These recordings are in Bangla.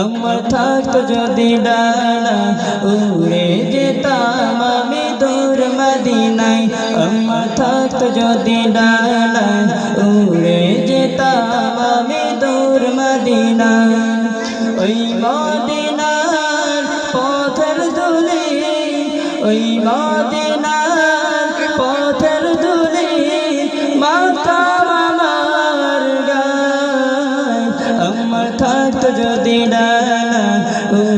আমার থাকতো যদি ডানা, উড়ে যেতাম আমি দূর মদিনায়। আমার থাকতো যদি ডানা, উড়ে যেতাম আমি দূর মদিনায়। ওই মদিনার পথের দুলি ওই মদিনার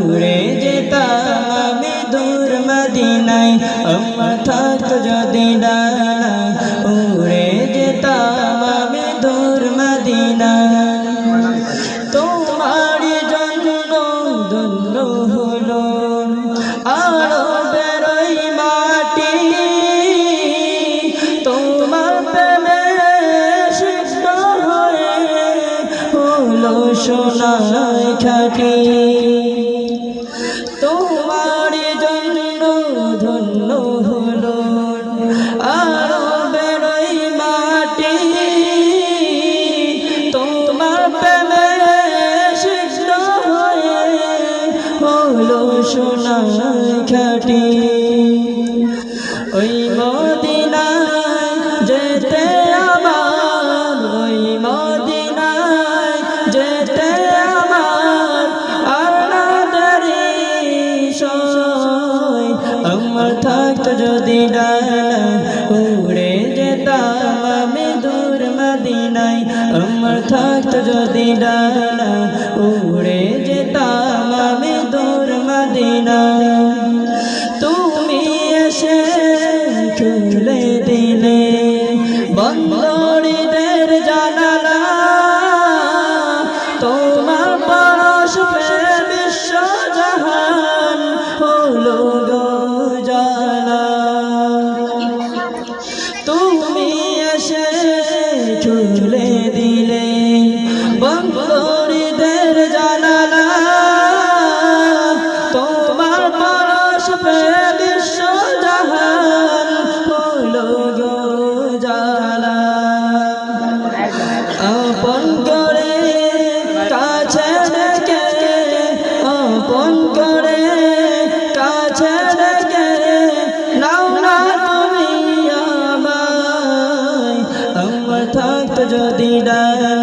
উড়ে যেতাম আমি দূর মদিনায়। আমার থাকতো যদি ডানা উড়ে যেতাম আমি দূর মদিনায়। তোমার জন্য ধন্য হলো আরও বেরোই মাটি। তোমার প্রেমে সৃষ্ট হয়ে হলো সোনায় খাটি। তোমার জন্য ধন্য হলো। আরও বেরোই মাটি তোমার প্রেমে সৃষ্ট হয়ে হলো সোনা খাটি। থাকতো যদি ডানা উড়ে যেতাম আমি দূর মদিনায় আমার থাকত যদি ডানা উড়ে বন্ধ করে দের জানালা। তোমার পরশ বিশ্ব জাহান জালা আপন করে কাছে ডেকে আপন করে কাছে ডেকে নাও না তুমি যদি ডালা